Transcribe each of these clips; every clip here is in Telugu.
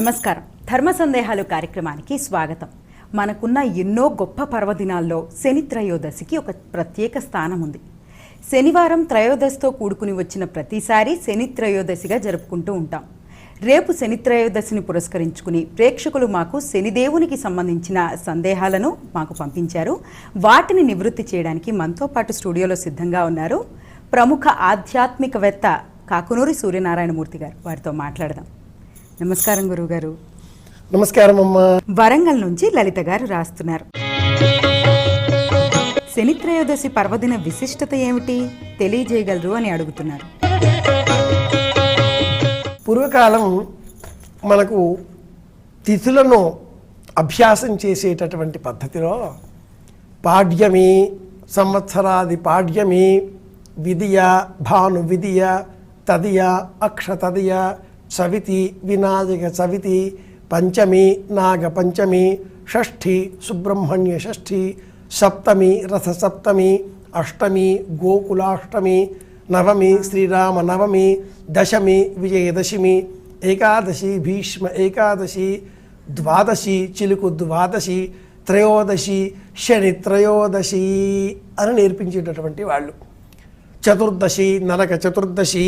నమస్కారం. ధర్మ సందేహాలు కార్యక్రమానికి స్వాగతం. మనకున్న ఎన్నో గొప్ప పర్వదినాల్లో శని త్రయోదశికి ఒక ప్రత్యేక స్థానం ఉంది శనివారం త్రయోదశితో కూడుకుని వచ్చిన ప్రతిసారి శని త్రయోదశిగా జరుపుకుంటూ ఉంటాం. రేపు శని త్రయోదశిని పురస్కరించుకుని ప్రేక్షకులు మాకు శనిదేవునికి సంబంధించిన సందేహాలను మాకు పంపించారు. వాటిని నివృత్తి చేయడానికి మనతో పాటు స్టూడియోలో సిద్ధంగా ఉన్నారు. ప్రముఖ ఆధ్యాత్మికవేత్త కాకునూరి సూర్యనారాయణమూర్తి గారు. వారితో మాట్లాడదాం. నమస్కారం గురువుగారు. నమస్కారం అమ్మా. వరంగల్ నుంచి లలిత గారు రాస్తున్నారు. శని త్రయోదశి పర్వదిన విశిష్టత ఏమిటి? తెలియజేయగలరు అని అడుగుతున్నారు. పూర్వకాలం మనకు తిథులను అభ్యాసం చేసేటటువంటి పద్ధతిలో పాడ్యమి సంవత్సరాది పాడ్యమి విధియ భాను విధియ తదియ అక్షతదియ సవితి వినాయక చవితి పంచమి నాగ పంచమి షష్ఠి సుబ్రహ్మణ్య షష్ఠి సప్తమి రథసప్తమి అష్టమి గోకులాష్టమి నవమి శ్రీరామ నవమి దశమి విజయదశమి ఏకాదశి భీష్మ ఏకాదశి ద్వాదశి చిలుకు ద్వాదశి త్రయోదశి శని త్రయోదశి అని నేర్పించేటటువంటి వాళ్ళు. చతుర్దశి నరక చతుర్దశి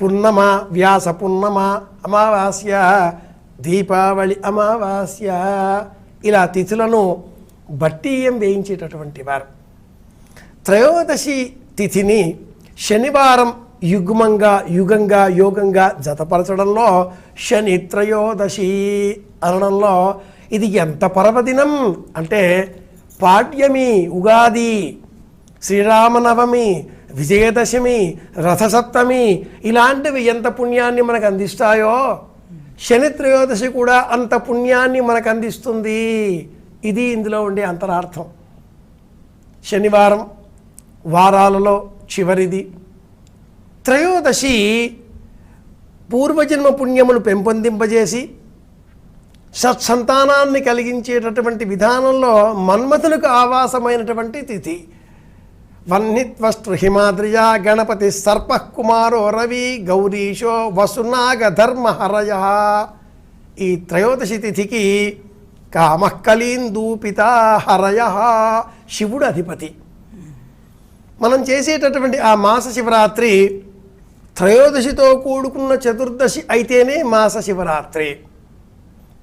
పున్నమ వ్యాస పున్నమ అమావాస్య దీపావళి అమావాస్య. ఇలా తిథులను బట్టీయం వేయించేటటువంటి వారు. త్రయోదశి తిథిని శనివారం యుగ్మంగా యుగంగా యోగంగా జతపరచడంలో శని త్రయోదశి అనడంలో ఇది ఎంత పర్వదినం అంటే పాడ్యమి ఉగాది శ్రీరామనవమి విజయదశమి రథసప్తమి ఇలాంటివి ఎంత పుణ్యాన్ని మనకు అందిస్తాయో శని త్రయోదశి కూడా అంత పుణ్యాన్ని మనకు అందిస్తుంది. ఇది ఇందులో ఉండే అంతరార్థం. శనివారం వారాలలో చివరిది. త్రయోదశి పూర్వజన్మ పుణ్యములు పెంపొందింపజేసి సత్సంతానాన్ని కలిగించేటటువంటి విధానంలో మన్మథులకు ఆవాసమైనటువంటి తిథి. వన్నిత్వస్తు హిమాద్రియా గణపతి సర్ప కుమారో రవి గౌరీశో వసునాగ ధర్మహరయ ఈ త్రయోదశి తిథికి కామకలీందూపిత హరయ శివుడు అధిపతి మనం చేసేటటువంటి ఆ మాస శివరాత్రి త్రయోదశితో కూడుకున్న చతుర్దశి అయితేనే మాస శివరాత్రి.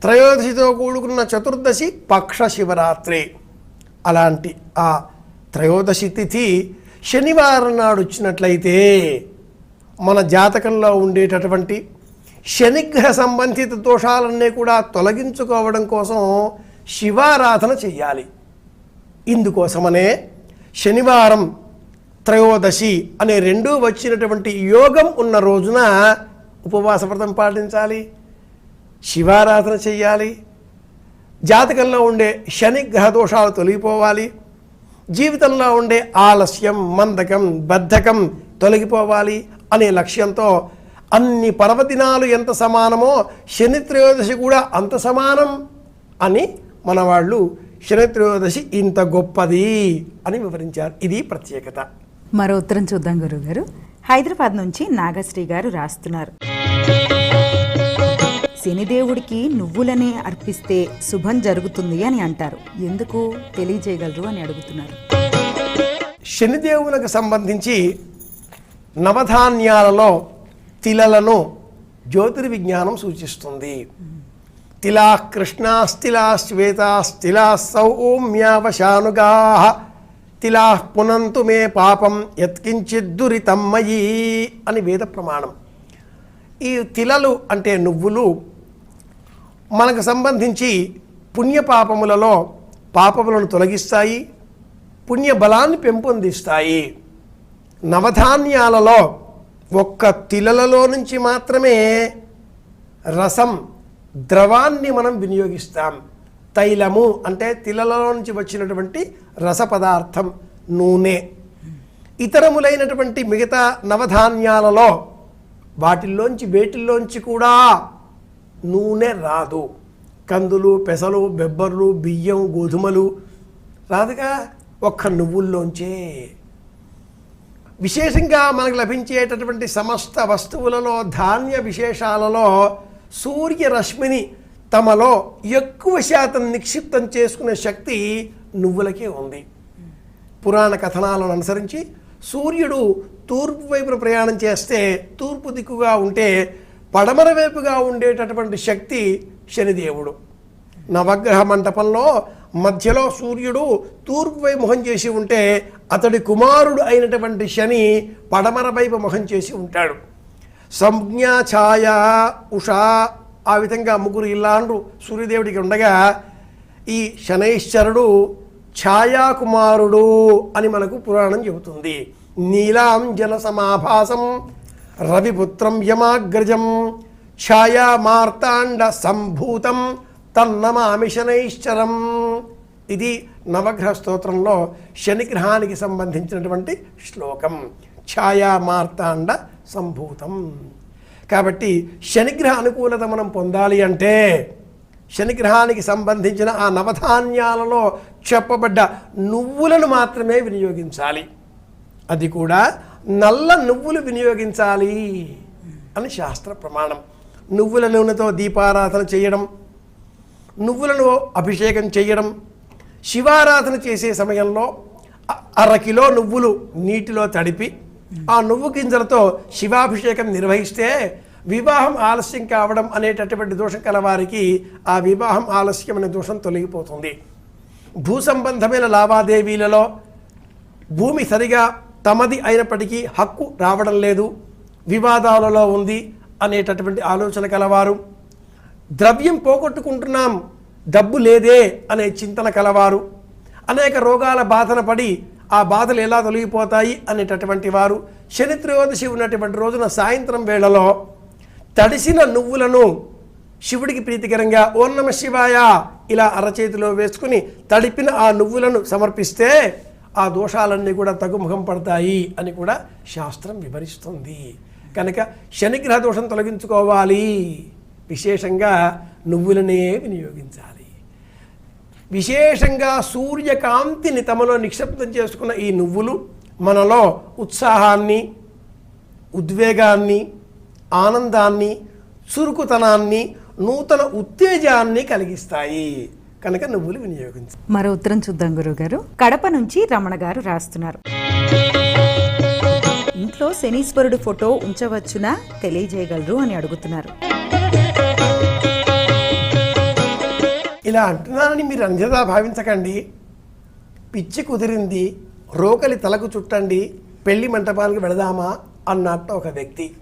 త్రయోదశితో కూడుకున్న చతుర్దశి పక్ష శివరాత్రి. అలాంటి ఆ త్రయోదశి తిథి శనివారం నాడు వచ్చినట్లయితే మన జాతకంలో ఉండేటటువంటి శనిగ్రహ సంబంధిత దోషాలన్నీ కూడా తొలగించుకోవడం కోసం శివారాధన చెయ్యాలి. ఇందుకోసమనే శనివారం త్రయోదశి అనే రెండూ వచ్చినటువంటి యోగం ఉన్న రోజున ఉపవాస వ్రతం పాటించాలి శివారాధన చెయ్యాలి. జాతకంలో ఉండే శని గ్రహ దోషాలు తొలగిపోవాలి. జీవితంలో ఉండే ఆలస్యం మందకం బద్ధకం తొలగిపోవాలి అనే లక్ష్యంతో అన్ని పర్వదినాలు ఎంత సమానమో శని త్రయోదశి కూడా అంత సమానం అని మన వాళ్ళు శని త్రయోదశి ఇంత గొప్పది అని వివరించారు. ఇది ప్రత్యేకత. మరో ఉత్తరం చూద్దాం గురువుగారు. హైదరాబాద్ నుంచి నాగశ్రీ గారు రాస్తున్నారు. శనిదేవుడికి నువ్వులనే అర్పిస్తే శుభం జరుగుతుంది అని అంటారు. ఎందుకు తెలియజేయగలరు అని అడుగుతున్నారు. శనిదేవులకు సంబంధించి నవధాన్యాలలో తిలలను జ్యోతిర్విజ్ఞానం సూచిస్తుంది. తిలా కృష్ణాస్తిలా శ్వేతాస్తిలా సౌమ్యావశానుగా తిలా పునంతు మే పాపం యత్కించిద్దురితమ్మయీ అని వేద ప్రమాణం. ఈ తిలలు అంటే నువ్వులు మనకు సంబంధించి పుణ్యపాపములలో పాపములను తొలగిస్తాయి పుణ్య బలాన్ని పెంపొందిస్తాయి. నవధాన్యాలలో ఒక్క తిలలలో నుంచి మాత్రమే రసం ద్రవాన్ని మనం వినియోగిస్తాం. తైలము అంటే తిలలలో నుంచి వచ్చినటువంటి రస పదార్థం నూనె. ఇతరములైనటువంటి మిగతా నవధాన్యాలలో వాటిల్లోంచి వేటిల్లోంచి కూడా నూనె రాదు. కందులు పెసలు బెబ్బర్లు బియ్యం గోధుమలు రాదుగా ఒక్క నువ్వుల్లోంచే. విశేషంగా మనకు లభించేటటువంటి సమస్త వస్తువులలో ధాన్య విశేషాలలో సూర్యరశ్మిని తమలో ఎక్కువ శాతం నిక్షిప్తం చేసుకునే శక్తి నువ్వులకే ఉంది. పురాణ కథనాలను అనుసరించి సూర్యుడు తూర్పు వైపున ప్రయాణం చేస్తే తూర్పు దిక్కుగా ఉంటే పడమర వైపుగా ఉండేటటువంటి శక్తి శనిదేవుడు. నవగ్రహ మంటపంలో మధ్యలో సూర్యుడు తూర్పుపై మొహం చేసి ఉంటే అతడి కుమారుడు అయినటువంటి శని పడమర వైపు మొహం చేసి ఉంటాడు. సంజ్ఞ ఛాయ ఉషా ఆ విధంగా ముగ్గురు ఇల్లాండ్రు సూర్యదేవుడికి ఉండగా ఈ శనైశ్వరుడు ఛాయాకుమారుడు అని మనకు పురాణం చెబుతుంది. నీలాం జన సమాభాసం రవిపుత్రం యమాగ్రజం ఛాయా మార్తాండ సంభూతం తన్నమామి శనైశ్చరం ఇది నవగ్రహ స్తోత్రంలో శనిగ్రహానికి సంబంధించినటువంటి శ్లోకం. ఛాయా మార్తాండ సంభూతం కాబట్టి శనిగ్రహ అనుకూలత మనం పొందాలి అంటే శనిగ్రహానికి సంబంధించిన ఆ నవధాన్యాలలో చెప్పబడ్డ నువ్వులను మాత్రమే వినియోగించాలి. అది కూడా నల్ల నువ్వులు వినియోగించాలి అని శాస్త్ర ప్రమాణం. నువ్వుల నూనెతో దీపారాధన చేయడం నువ్వులను అభిషేకం చేయడం శివారాధన చేసే సమయంలో అరకిలో నువ్వులు నీటిలో తడిపి ఆ నువ్వు గింజలతో శివాభిషేకం నిర్వహిస్తే వివాహం ఆలస్యం కావడం అనేటటువంటి దోషం కలవారికి ఆ వివాహం ఆలస్యం అనే దోషం తొలగిపోతుంది. భూ సంబంధమైన లావాదేవీలలో భూమి సరిగా తమది అయినప్పటికీ హక్కు రావడం లేదు వివాదాలలో ఉంది అనేటటువంటి ఆలోచన కలవారు. ద్రవ్యం పోగొట్టుకుంటున్నాం డబ్బు లేదే అనే చింతన కలవారు. అనేక రోగాల బాధన పడి ఆ బాధలు ఎలా తొలగిపోతాయి అనేటటువంటి వారు. శని త్రయోదశి ఉన్నటువంటి రోజున సాయంత్రం వేళలో తడిసిన నువ్వులను శివుడికి ప్రీతికరంగా ఓం నమ శివాయ ఇలా అరచేతిలో వేసుకుని తడిపిన ఆ నువ్వులను సమర్పిస్తే ఆ దోషాలన్నీ కూడా తగ్గుముఖం పడతాయి అని కూడా శాస్త్రం వివరిస్తుంది. కనుక శనిగ్రహ దోషం తొలగించుకోవాలి. విశేషంగా నువ్వులనే వినియోగించాలి. విశేషంగా సూర్యకాంతిని తమలో నిక్షిప్తం చేసుకున్న ఈ నువ్వులు మనలో ఉత్సాహాన్ని ఉద్వేగాన్ని ఆనందాన్ని చురుకుతనాన్ని నూతన ఉత్తేజాన్ని కలిగిస్తాయి. కనుక నువ్వులు వినియోగించాలి మరో ఉత్తరం చూద్దాం గురుగారు కడప నుంచి రమణ గారు రాస్తున్నారు. ఇంట్లో శనీశ్వరుడు ఫోటో ఉంచవచ్చునా? తెలియజేయగలరు అని అడుగుతున్నారు. ఇలా అంటున్నానని మీరు అంజదా భావించకండి. పిచ్చి కుదిరింది. రోకలి తలకు చుట్టండి. పెళ్ళి మంటపానికి వెళదామా అన్నట్టు ఒక వ్యక్తి.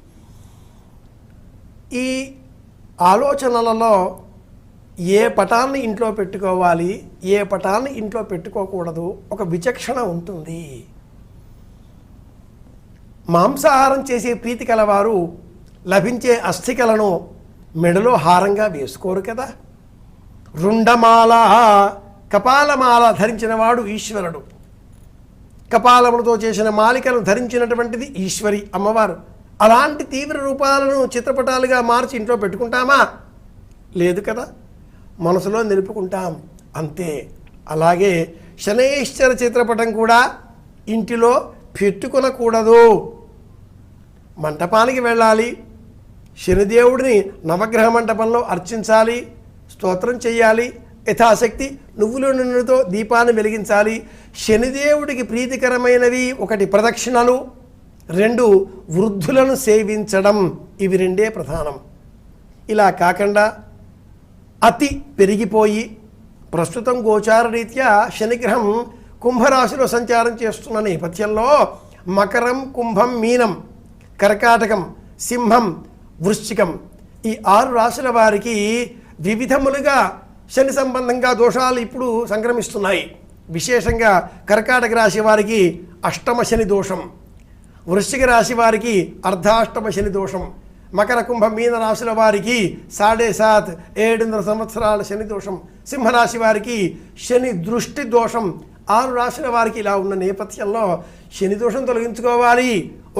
ఈ ఆలోచనలలో ఏ పటాన్ని ఇంట్లో పెట్టుకోవాలి ఏ పటాన్ని ఇంట్లో పెట్టుకోకూడదు ఒక విచక్షణ ఉంటుంది. మాంసాహారం చేసే ప్రీతి కలవారు లభించే అస్థికలను మెడలో హారంగా వేసుకోరు కదా. రుండమాల కపాలమాల ధరించిన వాడు ఈశ్వరుడు. కపాలములతో చేసిన మాలికను ధరించినటువంటిది ఈశ్వరి అమ్మవారు. అలాంటి తీవ్ర రూపాలను చిత్రపటాలుగా మార్చి ఇంట్లో పెట్టుకుంటామా? లేదు కదా. మనసులో నిలుపుకుంటాం. అంతే. అలాగే శనైశ్వర చిత్రపటం కూడా ఇంటిలో పెట్టుకునకూడదు. మంటపానికి వెళ్ళాలి. శనిదేవుడిని నవగ్రహ మంటపంలో అర్చించాలి. స్తోత్రం చేయాలి యథాశక్తి నువ్వుల నూనెతో దీపాన్ని వెలిగించాలి. శనిదేవుడికి ప్రీతికరమైనవి ఒకటి ప్రదక్షిణలు రెండు వృద్ధులను సేవించడం. ఇవి రెండే ప్రధానం. ఇలా కాకుండా అతి పెరిగిపోయి ప్రస్తుతం గోచార రీత్యా శనిగ్రహం కుంభరాశిలో సంచారం చేస్తున్న నేపథ్యంలో మకరం కుంభం మీనం కర్కాటకం సింహం వృశ్చికం ఈ ఆరు రాశుల వారికి వివిధములుగా శని సంబంధంగా దోషాలు ఇప్పుడు సంక్రమిస్తున్నాయి. విశేషంగా కర్కాటక రాశి వారికి అష్టమ శని దోషం వృశ్చిక రాశి వారికి అర్ధాష్టమ శని దోషం మకర కుంభ మీన రాశుల వారికి సాడే సాత్ ఏడున్నర సంవత్సరాల శని దోషం సింహరాశి వారికి శని దృష్టి దోషం ఆరు రాశుల వారికి ఇలా ఉన్న నేపథ్యంలో శని దోషం తొలగించుకోవాలి.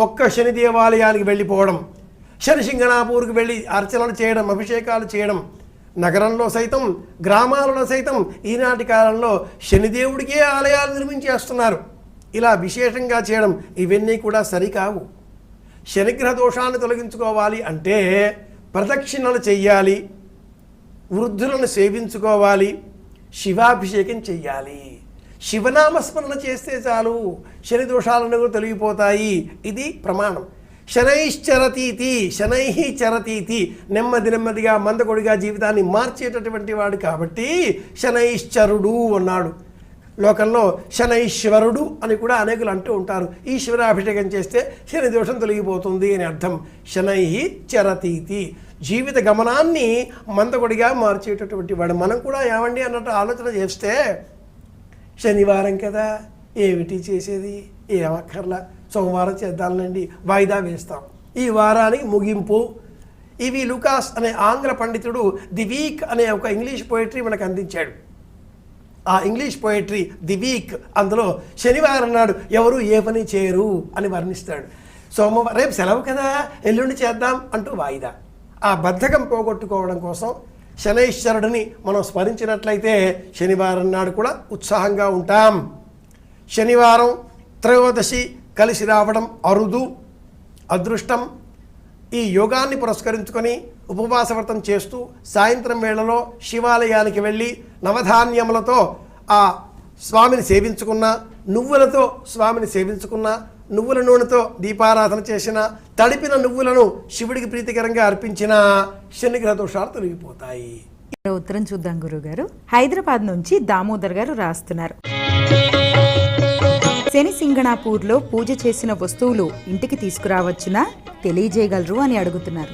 ఒక్క శని దేవాలయానికి వెళ్ళిపోవడం శని సింగనాపూర్కి వెళ్ళి అర్చనలు చేయడం అభిషేకాలు చేయడం నగరంలో సైతం గ్రామాలలో సైతం ఈనాటి కాలంలో శనిదేవుడికే ఆలయాలు నిర్మించేస్తున్నారు. ఇలా విశేషంగా చేయడం ఇవన్నీ కూడా సరికావు. శనిగ్రహ దోషాన్ని తొలగించుకోవాలి అంటే ప్రదక్షిణలు చెయ్యాలి వృద్ధులను సేవించుకోవాలి శివాభిషేకం చెయ్యాలి. శివనామస్మరణ చేస్తే చాలు శని దోషాలను కూడా తొలగిపోతాయి. ఇది ప్రమాణం. శనైశ్చరతీతి శనై చరతీతి నెమ్మది నెమ్మదిగా మందకొడిగా జీవితాన్ని మార్చేటటువంటి వాడు కాబట్టి శనైశ్చరుడు అన్నాడు. లోకంలో శనైశ్వరుడు అని కూడా అనేకులు అంటూ ఉంటారు. ఈశ్వరాభిషేకం చేస్తే శని దోషం తొలగిపోతుంది అని అర్థం. శనై చరతీతి. జీవిత గమనాన్ని మందకొడిగా మార్చేటటువంటి వాడు. మనం కూడా ఏమండి అన్నట్టు ఆలోచన చేస్తే శనివారం కదా ఏమిటి చేసేది? ఏమక్కర్లా సోమవారం చేద్దాంలేండి వాయిదా వేస్తాం. ఈ వారానికి ముగింపు. ఇవి లుకాస్ అనే ఆంగ్ల పండితుడు ది వీక్ అనే ఒక ఇంగ్లీష్ పోయిటరీ మనకు అందించాడు. ఆ ఇంగ్లీష్ పోయిటరీ ది వీక్ అందులో శనివారం నాడు ఎవరు ఏ పని చేయరు అని వర్ణిస్తాడు. సోమవారం రేపు సెలవు కదా ఎల్లుండి చేద్దాం అంటూ వాయిదా. ఆ బద్ధకం పోగొట్టుకోవడం కోసం శనైశ్వరుడిని మనం స్మరించినట్లయితే శనివారం నాడు కూడా ఉత్సాహంగా ఉంటాం. శనివారం త్రయోదశి కలిసి రావడం అరుదు అదృష్టం. ఈ యోగాన్ని పురస్కరించుకొని ఉపవాసవ్రతం చేస్తూ సాయంత్రం వేళలో శివాలయానికి వెళ్ళి నవధాన్యములతో ఆ స్వామిని సేవించుకున్న నువ్వులతో స్వామిని సేవించుకున్న నువ్వుల నూనెతో దీపారాధన చేసిన తడిపిన నువ్వులను శివుడికి ప్రీతికరంగా అర్పించిన శనిగ్రహ దోషాలు తొలగిపోతాయి. ఉత్తరం చూద్దాం గురుగారు. హైదరాబాద్ నుంచి దామోదర్ గారు రాస్తున్నారు. శని సింగణాపూర్లో పూజ చేసిన వస్తువులు ఇంటికి తీసుకురావచ్చునా? తెలియజేయగలరు అని అడుగుతున్నారు.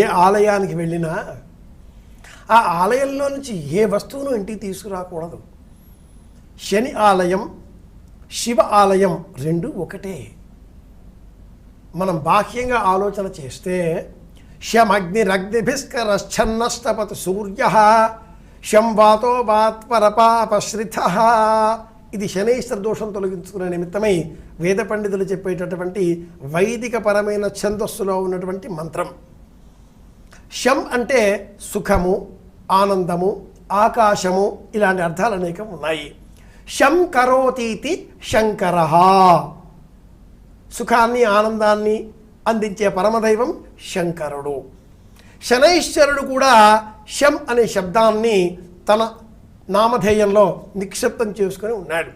ఏ ఆలయానికి వెళ్ళినా ఆ ఆలయంలో నుంచి ఏ వస్తువును ఇంటికి తీసుకురాకూడదు. శని ఆలయం శివ ఆలయం రెండు ఒకటే. మనం బాహ్యంగా ఆలోచన చేస్తే శమగ్నిరగ్నిభిస్కరశ్చన్నష్టపతి సూర్య శం వాతో వాత్పరపాపశ్రిత ఇది శనైశ్వర దోషం తొలగించుకునే నిమిత్తమై వేద పండితులు చెప్పేటటువంటి వైదిక పరమైన ఛందస్సులో ఉన్నటువంటి మంత్రం. శం అంటే సుఖము ఆనందము ఆకాశము ఇలాంటి అర్థాలు అనేకం ఉన్నాయి. శం కరోతీతి శంకర. సుఖాన్ని ఆనందాన్ని అందించే పరమదైవం శంకరుడు. శనైశ్వరుడు కూడా శం అనే శబ్దాన్ని తన నామధేయంలో నిక్షిప్తం చేసుకొని ఉన్నాడు.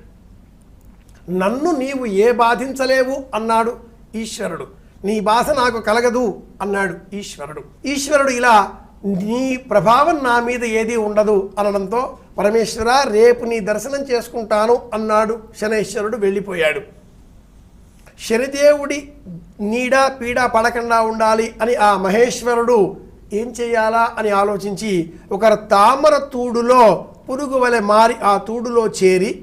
నన్ను నీవు ఏ బాధించలేవు అన్నాడు ఈశ్వరుడు. నీ బాధ నాకు కలగదు అన్నాడు ఈశ్వరుడు. ఈశ్వరుడు ఇలా నీ ప్రభావం నా మీద ఏది ఉండదు అనడంతో పరమేశ్వర రేపు నీ దర్శనం చేసుకుంటాను అన్నాడు శనేశ్వరుడు వెళ్ళిపోయాడు. శనిదేవుడి నీడ పీడ పడకుండా ఉండాలి అని ఆ మహేశ్వరుడు ఏం చేయాలా అని ఆలోచించి ఒక తామర తూడులో పురుగు వలె మారి ఆ తూడులో చేరి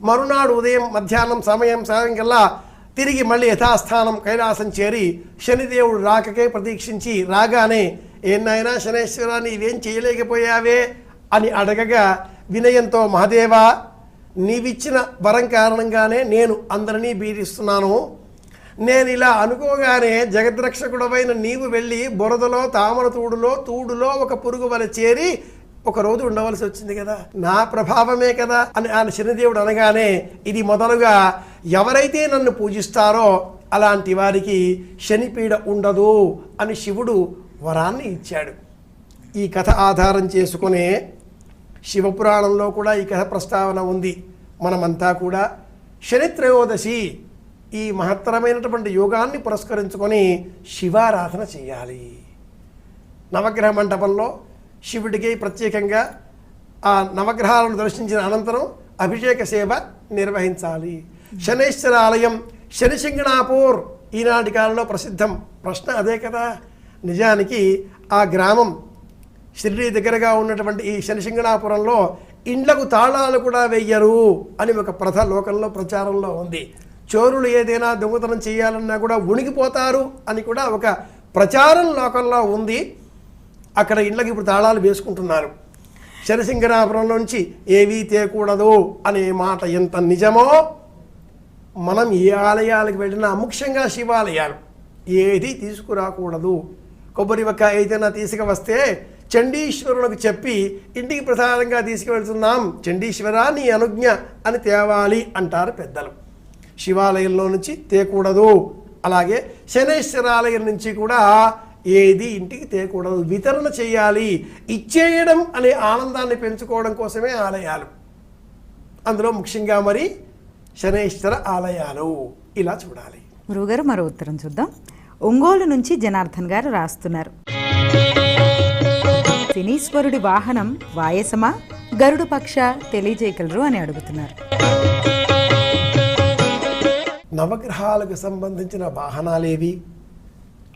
మరునాడు ఉదయం మధ్యాహ్నం సమయం సాయంకల్లా తిరిగి మళ్ళీ యథాస్థానం కైలాసం చేరి శనిదేవుడు రాకకే ప్రతీక్షించి రాగానే ఏనాయనా శనేశ్వర నీవేం చేయలేకపోయావే అని అడగగా వినయంతో మహాదేవా నీవిచ్చిన వరం కారణంగానే నేను అందరినీ బీరిస్తున్నాను నేను ఇలా అనుకోగానే జగద్రక్షకుడవైన నీవు వెళ్ళి బురదలో తామర తూడులో తూడులో ఒక పురుగు వల చేరి ఒక రోజు ఉండవలసి వచ్చింది కదా. నా ప్రభావమే కదా అని ఆయన శనిదేవుడు అనగానే ఇది మొదలుగా ఎవరైతే నన్ను పూజిస్తారో అలాంటి వారికి శనిపీడ ఉండదు అని శివుడు వరాన్ని ఇచ్చాడు. ఈ కథ ఆధారం చేసుకునే శివపురాణంలో కూడా ఈ కథ ప్రస్తావన ఉంది. మనమంతా కూడా శనిత్రయోదశి ఈ మహత్తరమైనటువంటి యోగాన్ని పురస్కరించుకొని శివారాధన చేయాలి. నవగ్రహ మంటపంలో శివుడికి ప్రత్యేకంగా ఆ నవగ్రహాలను దర్శించిన అనంతరం అభిషేక సేవ నిర్వహించాలి. శనేశ్వర ఆలయం శనిసింగణాపూర్ ఈనాటి కాలంలో ప్రసిద్ధం. ప్రశ్న అదే కదా. నిజానికి ఆ గ్రామం షిరిడి దగ్గరగా ఉన్నటువంటి ఈ శనిసింగణాపురంలో ఇండ్లకు తాళాలు కూడా వెయ్యరు అని ఒక ప్రథ లోకంలో ప్రచారంలో ఉంది. చోరులు ఏదైనా దొంగతనం చేయాలన్నా కూడా ఉణిగిపోతారు అని కూడా ఒక ప్రచారం లోకంలో ఉంది. అక్కడ ఇళ్ళకి ఇప్పుడు తాళాలు వేసుకుంటున్నారు. శనిసింగరాపురంలోంచి ఏవీ తేకూడదు అనే మాట ఎంత నిజమో మనం ఏ ఆలయాలకు వెళ్ళినా ముఖ్యంగా శివాలయాలు ఏది తీసుకురాకూడదు. కొబ్బరి ఒక్క ఏదైనా తీసుకువస్తే చండీశ్వరులకు చెప్పి ఇంటికి ప్రసాదంగా తీసుకువెళ్తున్నాం చండీశ్వరా నీ అనుజ్ఞ అని తేవాలి అంటారు పెద్దలు. శివాలయంలో నుంచి తేకూడదు. అలాగే శనేశ్వరాలయం నుంచి కూడా ఏది ఇంటికి తేకూడదు. వితరణ చేయాలి. ఇచ్చేయడం అనే ఆనందాన్ని పెంచుకోవడం కోసమే ఆలయాలు. అందులో ముఖ్యంగా మరి శనేశ్వర ఆలయాలు. ఇలా చూడాలి. గురువుగారు మరో ఉత్తరం చూద్దాం. ఒంగోలు నుంచి జనార్దన్ గారు రాస్తున్నారు. శనీశ్వరుడి వాహనం వాయసమా? గరుడు పక్ష తెలియజేయగలరు అని అడుగుతున్నారు. నవగ్రహాలకు సంబంధించిన వాహనాలేవి?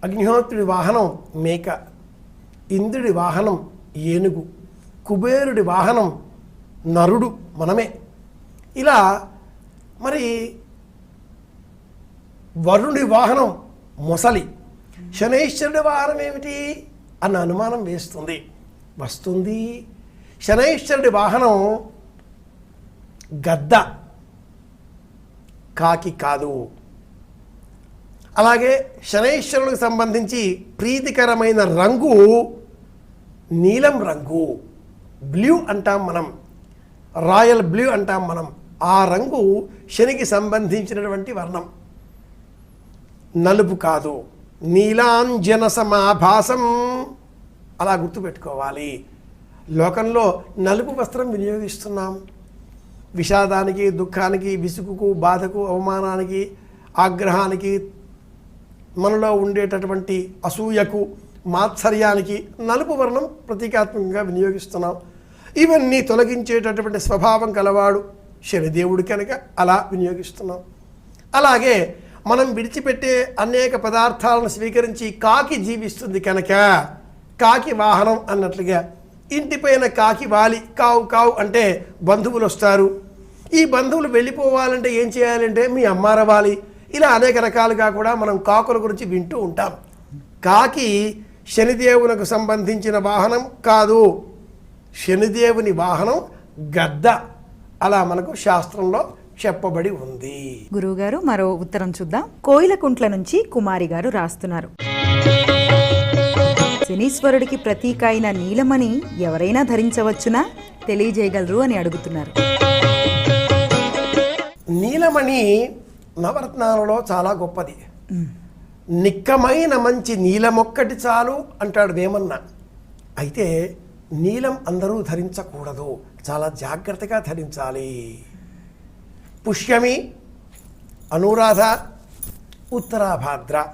అగ్నిహోత్రుడి వాహనం మేక ఇంద్రుడి వాహనం ఏనుగు కుబేరుడి వాహనం నరుడు మనమే. ఇలా మరి వరుణుడి వాహనం మొసలి శనైశ్వరుడి వాహనం ఏమిటి అన్న అనుమానం వేస్తుంది. వస్తుంది. శనైశ్వరుడి వాహనం గద్ద కాకి కాదు. అలాగే శనైశ్వరునికి సంబంధించి ప్రీతికరమైన రంగు నీలం రంగు. బ్లూ అంటాం మనం. రాయల్ బ్లూ అంటాం మనం. ఆ రంగు శనికి సంబంధించినటువంటి వర్ణం. నలుపు కాదు. నీలాంజన సమాభాసం. అలా గుర్తుపెట్టుకోవాలి. లోకంలో నలుపు వస్త్రం వినియోగిస్తున్నాం. విషాదానికి దుఃఖానికి విసుగుకు బాధకు అవమానానికి ఆగ్రహానికి మనలో ఉండేటటువంటి అసూయకు మాత్సర్యానికి నలుపు వర్ణం ప్రతీకాత్మకంగా వినియోగిస్తున్నాం. ఇవన్నీ తొలగించేటటువంటి స్వభావం కలవాడు శనిదేవుడు కనుక అలా వినియోగిస్తున్నాం. అలాగే మనం విడిచిపెట్టే అనేక పదార్థాలను స్వీకరించి కాకి జీవిస్తుంది కనుక కాకి వాహనం అన్నట్లుగా ఇంటిపైన కాకి వాలి కావు కావు అంటే బంధువులు వస్తారు. ఈ బంధువులు వెళ్ళిపోవాలంటే ఏం చేయాలంటే మీ అమ్మారవాలి ఇలా అనేక రకాలుగా కూడా మనం కాకుల గురించి వింటూ ఉంటాం. కాకి శనిదేవునకు సంబంధించిన వాహనం కాదు. శనిదేవుని వాహనం గద్ద అలా మనకు శాస్త్రంలో చెప్పబడి ఉంది. గురువుగారు మరో ఉత్తరం చూద్దాం. కోయిలకుంట్ల నుంచి కుమారి గారు రాస్తున్నారు. శనీశ్వరుడికి ప్రతీక అయిన నీలమణి ఎవరైనా ధరించవచ్చునా? తెలియజేయగలరు అని అడుగుతున్నారు. నీలమణి నవరత్నాలలో చాలా గొప్పది. నిక్కమైన మంచి నీలమొక్కటి చాలు అంటాడు వేమన్న. అయితే నీలం అందరూ ధరించకూడదు. చాలా జాగ్రత్తగా ధరించాలి. పుష్యమి అనురాధ ఉత్తరాభాద్ర.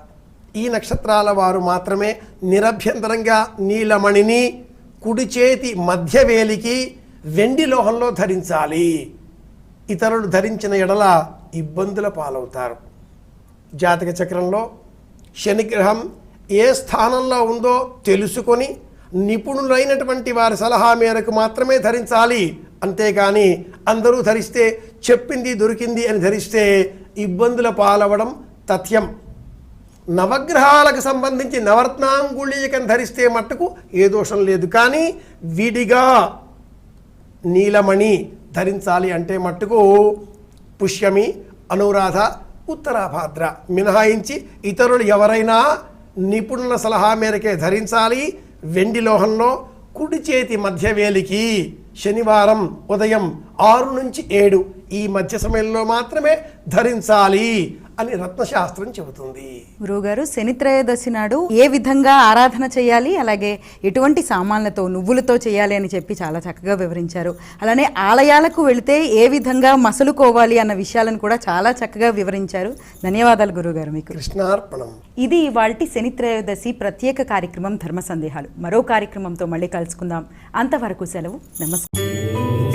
ఈ నక్షత్రాల వారు మాత్రమే నిరభ్యంతరంగా నీలమణిని కుడి చేతి మధ్యవేలికి వెండి లోహంలో ధరించాలి. ఇతరులు ధరించిన ఎడల ఇబ్బందుల పాలవుతారు. జాతక చక్రంలో శనిగ్రహం ఏ స్థానంలో ఉందో తెలుసుకొని నిపుణులైనటువంటి వారి సలహా మేరకు మాత్రమే ధరించాలి. అంతేగాని అందరూ ధరిస్తే చెప్పింది దొరికింది అని ధరిస్తే ఇబ్బందుల పాలవడం తథ్యం. నవగ్రహాలకు సంబంధించి నవరత్నాంగుళీకం ధరిస్తే మట్టుకు ఏ దోషం లేదు. కానీ విడిగా నీలమణి ధరించాలి అంటే మట్టుకు పుష్యమి అనురాధ ఉత్తరాభాద్ర మినహాయించి ఇతరులు ఎవరైనా నిపుణుల సలహా మేరకే ధరించాలి. వెండి లోహంలో కుడి చేతి మధ్యవేలికి శనివారం ఉదయం ఆరు నుంచి ఏడు ఈ మధ్య సమయంలో మాత్రమే ధరించాలి. అని రత్నశాస్త్రం చెబుతుంది. గురువుగారు శని త్రయోదశి నాడు ఏ విధంగా ఆరాధన చేయాలి అలాగే ఎటువంటి సామాన్లతో నువ్వులతో చేయాలి అని చెప్పి చాలా చక్కగా వివరించారు. అలానే ఆలయాలకు వెళితే ఏ విధంగా మసలుకోవాలి అన్న విషయాలను కూడా చాలా చక్కగా వివరించారు. ధన్యవాదాలు గురువుగారు మీకు. కృష్ణార్పణం. ఇది ఇవాల్టి శని త్రయోదశి ప్రత్యేక కార్యక్రమం ధర్మ సందేహాలు. మరో కార్యక్రమంతో మళ్ళీ కలుసుకుందాం. అంతవరకు సెలవు. నమస్కారం.